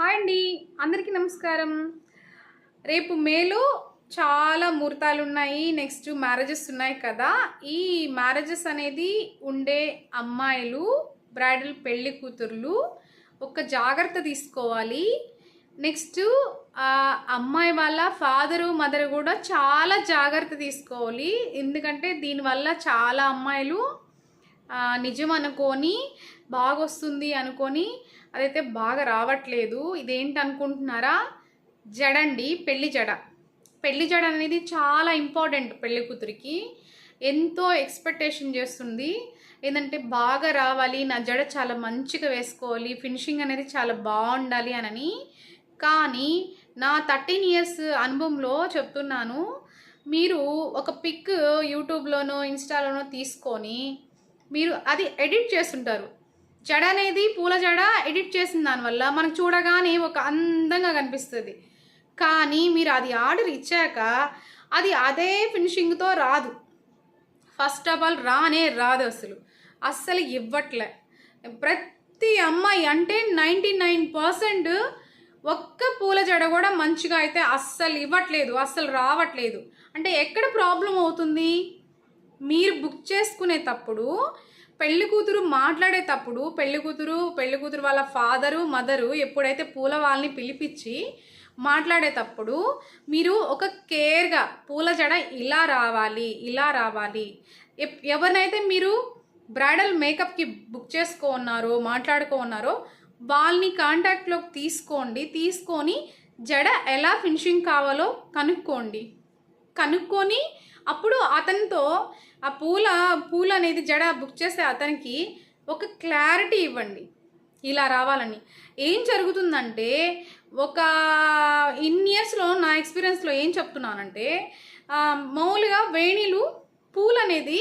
Hi అండి అందరికీ నమస్కారం. రేపు మేలో చాలా ముహూర్తాలు ఉన్నాయి నెక్స్ట్ మ్యారేజెస్ ఉన్నాయి కదా. ఈ మ్యారేజెస్ అనేది ఉండే అమ్మాయిలు బ్రైడల్ పెళ్ళి కూతుర్లు ఒక జాగ్రత్త తీసుకోవాలి. నెక్స్ట్ అమ్మాయి వాళ్ళ ఫాదరు మదర్ కూడా చాలా జాగ్రత్త తీసుకోవాలి. ఎందుకంటే దీనివల్ల చాలా అమ్మాయిలు నిజం అనుకొని బాగా వస్తుంది అనుకొని అదైతే బాగా రావట్లేదు. ఇదేంటి అనుకుంటున్నారా? జడండి పెళ్ళి జడ. పెళ్ళి జడ అనేది చాలా ఇంపార్టెంట్ పెళ్ళి కూతురికి. ఎంతో ఎక్స్పెక్టేషన్ చేస్తుంది. ఏంటంటే బాగా రావాలి నా జడ చాలా మంచిగా వేసుకోవాలి ఫినిషింగ్ అనేది చాలా బాగుండాలి అనని. కానీ నా థర్టీన్ ఇయర్స్ అనుభవంలో చెప్తున్నాను. మీరు ఒక పిక్ యూట్యూబ్లోనో ఇన్స్టాలోనో తీసుకొని మీరు అది ఎడిట్ చేస్తుంటారు. జడ అనేది పూల జడ ఎడిట్ చేసిన దానివల్ల మనకు చూడగానే ఒక అందంగా కనిపిస్తుంది. కానీ మీరు అది ఆర్డర్ ఇచ్చాక అది అదే ఫినిషింగ్తో రాదు. ఫస్ట్ ఆఫ్ ఆల్ రానే రాదు అసలు. అస్సలు ఇవ్వట్లే. ప్రతి అమ్మాయి అంటే నైంటీ నైన్ పర్సెంట్ ఒక్క పూల జడ కూడా మంచిగా అయితే అస్సలు ఇవ్వట్లేదు అస్సలు రావట్లేదు. అంటే ఎక్కడ ప్రాబ్లం అవుతుంది? మీరు బుక్ చేసుకునేటప్పుడు పెళ్ళి కూతురు మాట్లాడేటప్పుడు పెళ్ళి కూతురు పెళ్ళి కూతురు వాళ్ళ ఫాదరు మదరు ఎప్పుడైతే పూల వాళ్ళని పిలిపించి మాట్లాడేటప్పుడు మీరు ఒక కేర్గా పూల జడ ఇలా రావాలి ఇలా రావాలి. ఎప్- ఎవరినైతే మీరు బ్రైడల్ మేకప్కి బుక్ చేసుకో ఉన్నారో మాట్లాడుకో ఉన్నారో వాళ్ళని కాంటాక్ట్లోకి తీసుకోండి. తీసుకొని జడ ఎలా ఫినిషింగ్ కావాలో కనుక్కోండి. కనుక్కొని అప్పుడు అతనితో ఆ పూల పూలు అనేది జడ బుక్ చేసే అతనికి ఒక క్లారిటీ ఇవ్వండి. ఇలా రావాలని. ఏం జరుగుతుందంటే ఒక ఇన్ ఇయర్స్లో నా ఎక్స్పీరియన్స్లో ఏం చెప్తున్నానంటే మామూలుగా వేణిలు పూలు అనేది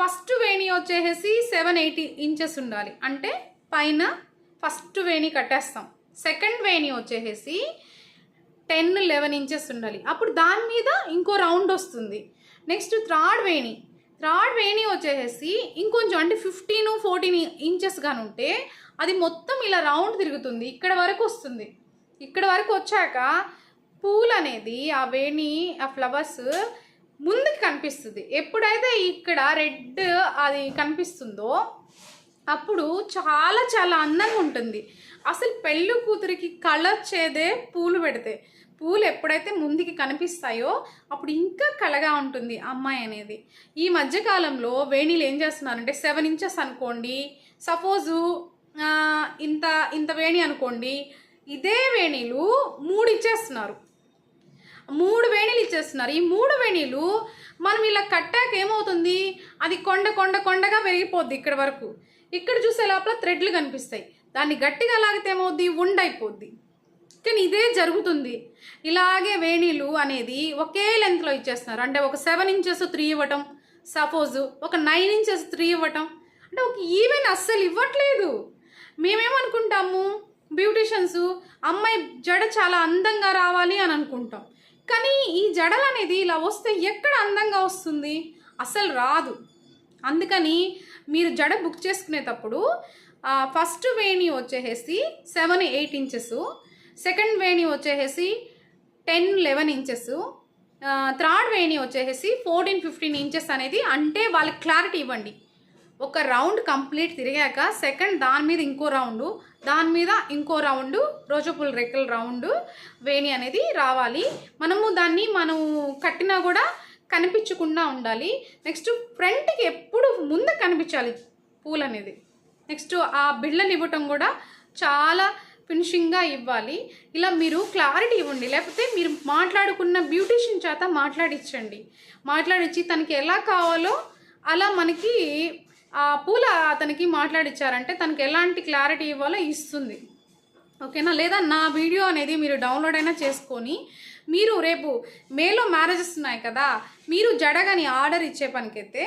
ఫస్ట్ వేణి వచ్చేసి సెవెన్ ఎయిటీ ఇంచెస్ ఉండాలి. అంటే పైన ఫస్ట్ వేణి కట్టేస్తాం. సెకండ్ వేణి వచ్చేసి టెన్ లెవెన్ ఇంచెస్ ఉండాలి. అప్పుడు దాని మీద ఇంకో రౌండ్ వస్తుంది. నెక్స్ట్ థర్డ్ వేణి. థర్డ్ వేణి వచ్చేసి ఇంకొంచెం అంటే ఫిఫ్టీన్ ఫోర్టీన్ ఇంచెస్ కానీ ఉంటే అది మొత్తం ఇలా రౌండ్ తిరుగుతుంది. ఇక్కడ వరకు వస్తుంది. ఇక్కడ వరకు వచ్చాక పూలు అనేది ఆ వేణి ఆ ఫ్లవర్స్ ముందుకు కనిపిస్తుంది. ఎప్పుడైతే ఇక్కడ రెడ్ అది కనిపిస్తుందో అప్పుడు చాలా చాలా అందంగా ఉంటుంది. అసలు పెళ్ళి కూతురికి కళ వచ్చేదే పూలు పెడితే పూలు ఎప్పుడైతే ముందుకి కనిపిస్తాయో అప్పుడు ఇంకా కళగా ఉంటుంది అమ్మాయి అనేది. ఈ మధ్యకాలంలో వేణీలు ఏం చేస్తున్నారంటే సెవెన్ ఇంచెస్ అనుకోండి సపోజు ఇంత ఇంత వేణి అనుకోండి ఇదే వేణీలు మూడు ఇచ్చేస్తున్నారు. మూడు వేణీలు ఇచ్చేస్తున్నారు. ఈ మూడు వేణీలు మనం ఇలా కట్టాక ఏమవుతుంది అది కొండ కొండ కొండగా పెరిగిపోద్ది ఇక్కడ వరకు. ఇక్కడ చూసే లోపల థ్రెడ్లు కనిపిస్తాయి. దాన్ని గట్టిగా లాగితే ఏమవుద్ది? ఉండైపోద్ది. కానీ ఇదే జరుగుతుంది. ఇలాగే వేణీలు అనేది ఒకే లెంత్లో ఇచ్చేస్తున్నారు. అంటే ఒక సెవెన్ ఇంచెస్ త్రీ ఇవ్వటం సపోజ్ ఒక నైన్ ఇంచెస్ త్రీ ఇవ్వటం అంటే ఒక ఈవెన్ అస్సలు ఇవ్వట్లేదు. మేమేమనుకుంటాము? బ్యూటిషియన్స్ అమ్మాయి జడ చాలా అందంగా రావాలి అని అనుకుంటాం. కానీ ఈ జడలు అనేది ఇలా వస్తే ఎక్కడ అందంగా వస్తుంది? అసలు రాదు. అందుకని మీరు జడ బుక్ చేసుకునేటప్పుడు ఫస్ట్ వేణి వచ్చేసి సెవెన్ ఎయిట్ ఇంచెస్ సెకండ్ వేణి వచ్చేసి టెన్ లెవెన్ ఇంచెస్ థర్డ్ వేణి వచ్చేసి ఫోర్టీన్ ఫిఫ్టీన్ ఇంచెస్ అనేది అంటే వాళ్ళకి క్లారిటీ ఇవ్వండి. ఒక రౌండ్ కంప్లీట్ తిరిగాక సెకండ్ దాని మీద ఇంకో రౌండ్ దాని మీద ఇంకో రౌండ్ రోజపుల్ రెక్కల రౌండ్ వేణి అనేది రావాలి. మనము దాన్ని మనం కట్టినా కూడా కనిపించకుండా ఉండాలి. నెక్స్ట్ ఫ్రంట్కి ఎప్పుడు ముందు కనిపించాలి పూలు అనేది. నెక్స్ట్ ఆ బిళ్ళని ఇవ్వటం కూడా చాలా ఫినిషింగ్గా ఇవ్వాలి. ఇలా మీరు క్లారిటీ ఇవ్వండి. లేకపోతే మీరు మాట్లాడుకున్న బ్యూటీషియన్ చేత మాట్లాడించండి మాట్లాడించి తనకి ఎలా కావాలో అలా మనకి ఆ పూల అతనికి మాట్లాడిచ్చారంటే తనకి ఎలాంటి క్లారిటీ ఇవ్వాలో ఇస్తుంది. ఓకేనా? లేదా నా వీడియో అనేది మీరు డౌన్లోడ్ అయినా చేసుకొని మీరు రేపు మేలో మ్యారేజెస్ ఉన్నాయి కదా మీరు జడగని ఆర్డర్ ఇచ్చే పనికైతే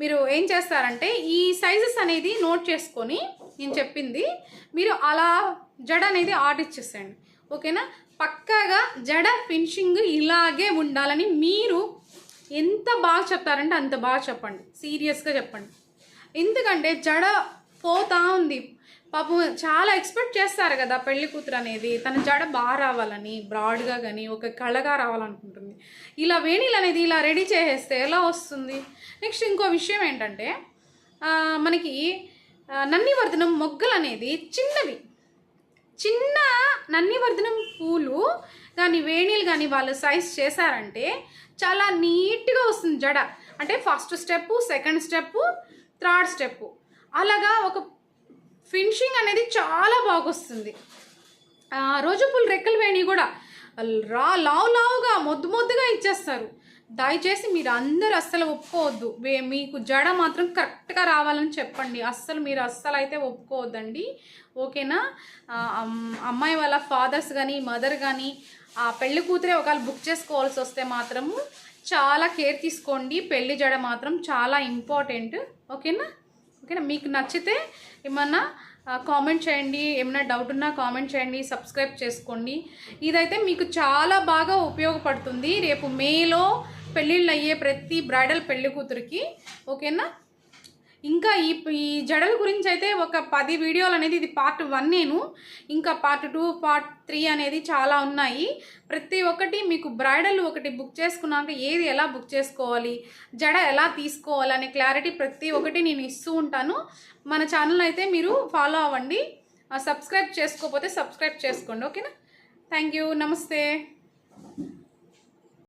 మీరు ఏం చేస్తారంటే ఈ సైజెస్ అనేది నోట్ చేసుకొని నేను చెప్పింది మీరు అలా జడ అనేది ఆర్డర్ ఇచ్చేసేయండి. ఓకేనా పక్కాగా జడ ఫినిషింగ్ ఇలాగే ఉండాలని మీరు ఎంత బాగా చెప్తారంటే అంత బాగా చెప్పండి. సీరియస్గా చెప్పండి. ఎందుకంటే జడ పోతా ఉంది. పాపం చాలా ఎక్స్పెక్ట్ చేస్తారు కదా పెళ్ళి కూతురు అనేది. తన జడ బాగా రావాలని బ్రాడ్గా కానీ ఒక కళగా రావాలనుకుంటుంది. ఇలా వేణీలు అనేది ఇలా రెడీ చేసేస్తే ఎలా వస్తుంది? నెక్స్ట్ ఇంకో విషయం ఏంటంటే మనకి నన్నివర్ధనం మొగ్గలు అనేది చిన్నవి. చిన్న నన్నివర్ధనం పూలు కానీ వేణీలు కానీ వాళ్ళు సైజ్ చేశారంటే చాలా నీట్గా వస్తుంది జడ. అంటే first step second step third step అలాగా ఒక ఫినిషింగ్ అనేది చాలా బాగొస్తుంది. ఆ, రోజు పూలు రెక్కలు వేణి కూడా రా లావు లావుగా మొద్దు మొద్దుగా ఇచ్చేస్తారు. దయచేసి మీరు అందరు అస్సలు ఒప్పుకోవద్దు. వే- మీకు జడ మాత్రం కరెక్ట్గా రావాలని చెప్పండి. అస్సలు మీరు అస్సలు అయితే ఒప్పుకోవద్దండి. ఓకేనా? అమ్మాయి వాళ్ళ ఫాదర్స్ కానీ మదర్ కానీ ఆ పెళ్ళి కూతురే ఒకవేళ బుక్ చేసుకోవాల్సి వస్తే మాత్రము చాలా కేర్ తీసుకోండి. పెళ్ళి జడ మాత్రం చాలా ఇంపార్టెంట్. ఓకేనా? ఓకేనా? మీకు నచ్చితే ఏమన్నా కామెంట్ చేయండి. ఏమైనా డౌట్ ఉన్నా కామెంట్ చేయండి. సబ్స్క్రైబ్ చేసుకోండి. ఇదైతే మీకు చాలా బాగా ఉపయోగపడుతుంది. రేపు మేలో పెళ్ళిళ్ళు అయ్యే ప్రతి బ్రైడల్ పెళ్ళి కూతురికి ఓకేనా? ఇంకా ఈ ఈ జడల గురించి అయితే ఒక పది వీడియోలు అనేది ఇది పార్ట్ వన్ నేను. ఇంకా పార్ట్ టూ పార్ట్ త్రీ అనేది చాలా ఉన్నాయి. ప్రతి ఒక్కటి మీకు బ్రైడల్ ఒకటి బుక్ చేసుకున్నాక ఏది ఎలా బుక్ చేసుకోవాలి జడ ఎలా తీసుకోవాలి అనే క్లారిటీ ప్రతి ఒక్కటి నేను ఇస్తూ ఉంటాను. మన ఛానల్ అయితే మీరు ఫాలో అవ్వండి. సబ్స్క్రైబ్ చేసుకోకపోతే సబ్స్క్రైబ్ చేసుకోండి. ఓకేనా? Thank you. నమస్తే.